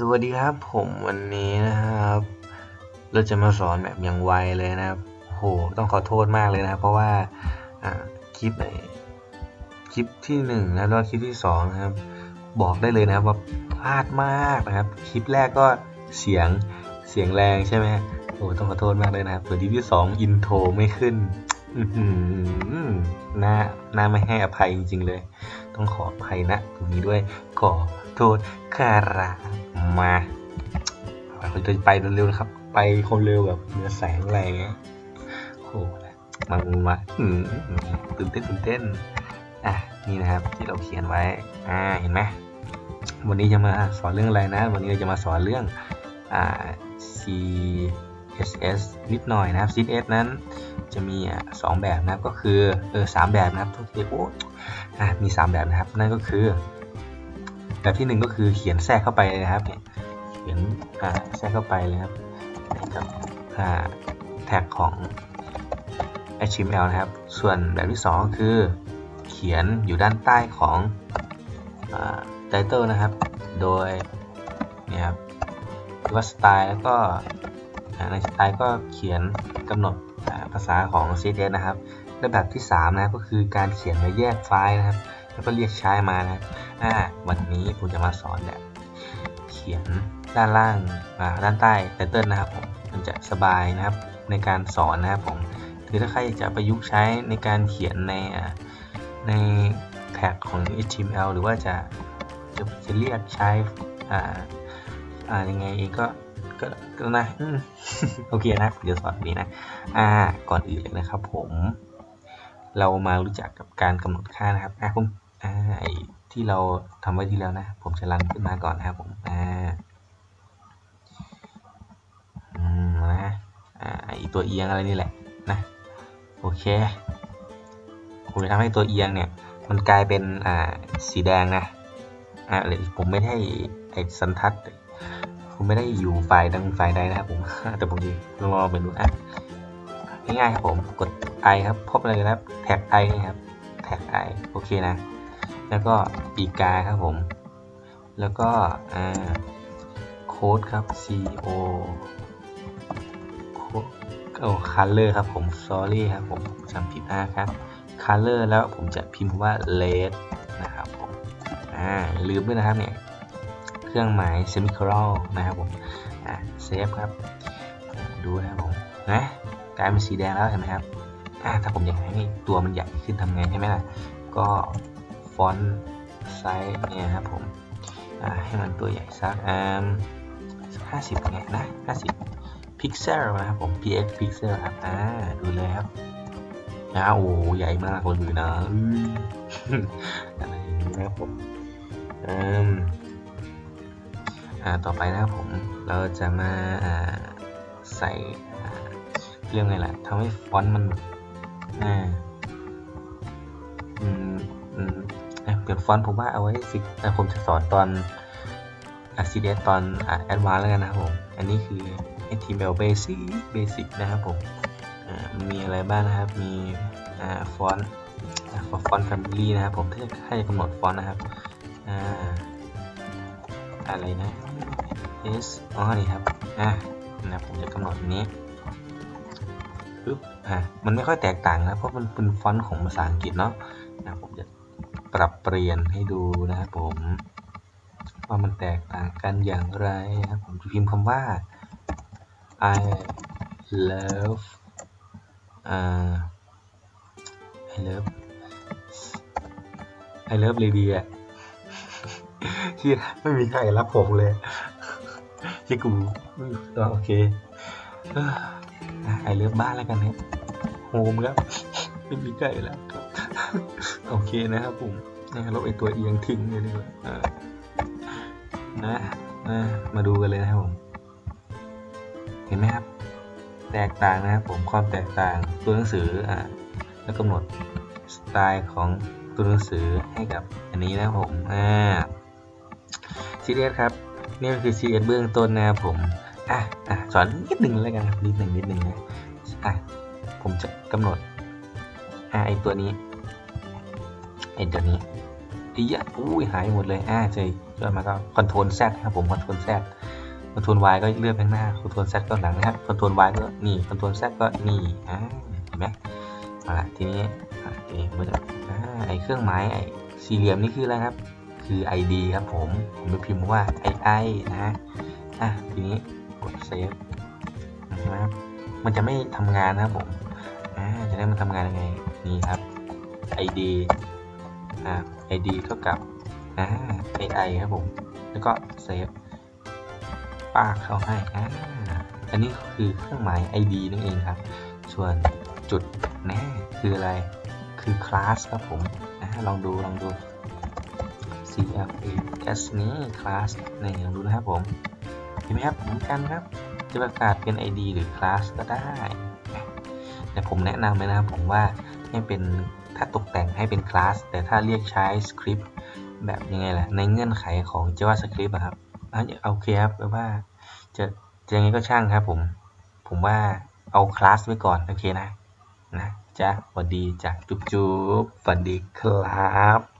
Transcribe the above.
สวัสดีครับผมวันนี้นะครับ เราจะมาสอนแบบอย่างไวเลยนะครับโหต้องขอโทษมากเลยนะครับ เพราะว่าคลิปในคลิปที่หนึ่งแล้วคลิปที่สองนะครับ บอกได้เลยนะครับว่าพลาดมากนะครับ คลิปแรกก็เสียงเสียงแรงใช่ไหมโอ้ต้องขอโทษมากเลยนะครับส่วนคลิปที่สองอินโทรไม่ขึ้นน่าน่าไม่ให้อภัยจริงๆเลย ต้องขออภัยนะตรงนี้ด้วยขอโทษคารามาเราจะไปเร็วๆนะครับ ไปคนเร็วแบบเนื้อแสงอะไรเงี้ยโอ้มามาตื่นเต้นตื่นเต้นอะนี่นะครับที่เราเขียนไว้อ่าเห็นไหมวันนี้จะมาสอนเรื่องอะไรนะ วันนี้เราจะมาสอนเรื่องอ่า CSS นิดหน่อยนะครับ CSS นั้นจะมีสองแบบนะครับก็คือเออสามแบบนะครับทุกทีโอ้อะมีสามแบบนะครับ นั่นก็คือ แบบที่หนึ่งก็คือเขียนแทรกเข้าไปนะครับเนี่ยเขียนแทรกเข้าไปเลยครับกับแท็กของ HTML นะครับ ส่วนแบบที่ 2 ก็คือเขียนอยู่ด้านใต้ของ title นะครับ โดยเนี่ยครับว่าสไตล์แล้วก็ ในสไตล์ก็เขียนกำหนดภาษาของ CSS นะครับและแบบที่ 3 นะครับก็คือการเขียนมาแยกไฟล์นะครับ แล้วก็เรียกใช้มานะครับวันนี้ผมจะมาสอนแบบเขียนด้านล่างด้านใต้ไตเติลนะครับผมมันจะสบายนะครับในการสอนนะครับผมคือถ้าใครจะประยุกต์ใช้ในการเขียนในในแท็กของ HTML หรือว่าจะจะจะเรียกใช้อ่าอ่ายังไงเองก็ ก็ก็นะโอเคนะเดี๋ยวสอนนี้นะ อ่า ก่อนอื่นเลยนะครับ ผม เรามารู้จักกับการกำหนดค่านะครับอ่าผมอ่าไอที่เราทำไว้ที่แล้วนะ ผมจะรันขึ้นมาก่อนนะครับผม อ่าอืมนะอ่าไอตัวเอียงอะไรนี่แหละนะโอเคผมจะทำให้ตัวเอียงเนี่ย มันกลายเป็นอ่าสีแดงนะอ่าผมไม่ได้ไอสันทัด ผมไม่ได้อยู่ฝ่ายดังฝ่ายใดนะครับผม แต่ผมจะลองไปดูนะง่ายๆครับผม กด i ครับ พบเลยครับ แท็ก i ครับ แท็ก i โอเคนะ แล้วก็ปีกาครับผม แล้วก็โค้ดครับ c o โอ้คัลเลอร์ครับผม sorry ครับผมจำผิดนะครับ color แล้วผมจะพิมพ์ว่า red นะครับผม อ่าลืมด้วยนะครับเนี่ย เครื่องหมาย semicolon นะครับผมอ่าเซฟครับดูนะครับผมนะกลายเป็นสีแดงแล้วเห็นไหมครับอ่าถ้าผมอยากให้ตัวมันใหญ่ขึ้นทำไงใช่ไหมล่ะก็ฟอนต์ไซส์เนี่ยครับผมอ่าให้มันตัวใหญ่สักอ่าห้าสิบไงนะห้าสิบพิกเซลนะครับผม px pixel ครับอ่าดูเลยครับนะโอ้ใหญ่มากเลยนะอะไรอย่างนี้นะครับผมอืม ต่อไปนะครับผมเราจะมาาใส่เรื่องไงล่ะทำให้ฟอนต์มันอ่าอืมอืมเปลี่ยนฟอนต์ผมว่าเอาไว้สิแต่ผมจะสอนตอน Accident ตอนแอดวานแล้วกันนะครับผม อันนี้คือ HTML Basic Basic นะครับผมมีอะไรบ้างนะครับ มีฟอนต์ฟอนต์ Family นะครับผมถ้าให้กำหนดฟอนต์นะครับ อะไรนะ S อ๋อนี่ครับ อ่านะผมจะกำหนดนี้ปึ๊บอ่ามันไม่ค่อยแตกต่างนะ เพราะมันเป็นฟอนต์ของภาษาอังกฤษเนาะนะผมจะปรับเปลี่ยนให้ดูนะครับผม ว่ามันแตกต่างกันอย่างไรครับผมจะพิมพ์คำว่า I love อ่า I love I love lady อะที่ไม่มีใครรับผมเลย ที่กูโอเคไอเลือกบ้านแล้วกันครับโฮมครับไม่มีใครแล้วครับโอเคนะครับผมนะลบไอตัวเอียงทิ้งเลยดีกว่านะมาดูกันเลยนะครับผม เห็นไหมครับ แตกต่างนะครับผมความแตกต่างตัวหนังสืออ่าแล้วกำหนดสไตล์ของตัวหนังสือให้กับอันนี้นะครับผมอ่าซีเรียสครับ นี่ก็คือซีเรียสเบื้องต้นนะครับผมอะอะสอนนิดหนึ่งแล้วกันนิดหนึ่งนิดหนึ่งนะอะผมจะกำหนดอ่าไอตัวนี้ไอตัวนี้อ้ยะอุ้ยหายหมดเลยอ่าจะย่อมาก็คอนโทรล Z ครับผมคอนโทรล Z คอนโทรล Y ก็เลื่อนไปข้างหน้าคอนโทรล Z ก็หลังนะครับคอนโทรล Y ก็นี่คอนโทรล Z ก็นี่อ่าเห็นไหมอาละทีนี้อ่าทีนี้มันจะอ่าไอเครื่องหมายไอสี่เหลี่ยมนี่คืออะไรครับ คือ ID ครับผมผมจะพิมพ์ว่า II นะอะทีนี้กดเซฟใช่ไหมครับมันจะไม่ทำงานนะครับผมอ่าจะได้มันทำงานยังไงนี่ครับ id อ่า id เท่ากับอ่า ai ครับผมแล้วก็เซฟป้าเข้าให้อ่าอันนี้คือเครื่องหมาย id นั่นเองครับ ส่วนจุดน่คืออะไรคือ class ครับผมอ่าลองดูลองดู clas นี้ class นี่ลองดูนะครับผมเห็นไหมครับเหมือนกันครับจะประกาศเป็น id หรือ class ก็ได้ แต่ผมแนะนำเลยนะครับผมว่าให้เป็นถ้าตกแต่งให้เป็นคลาสแต่ถ้าเรียกใช้สคริปต์แบบยังไงล่ะ ในเงื่อนไขของ JavaScript อะครับโอเคครับแปลว่าจะจะยังไงก็ช่างครับผม ผมว่าเอาคลาสไว้ก่อน โอเคนะ นะจ้ะสวัสดีจากจุ๊บจุ๊บสวัสดีครับ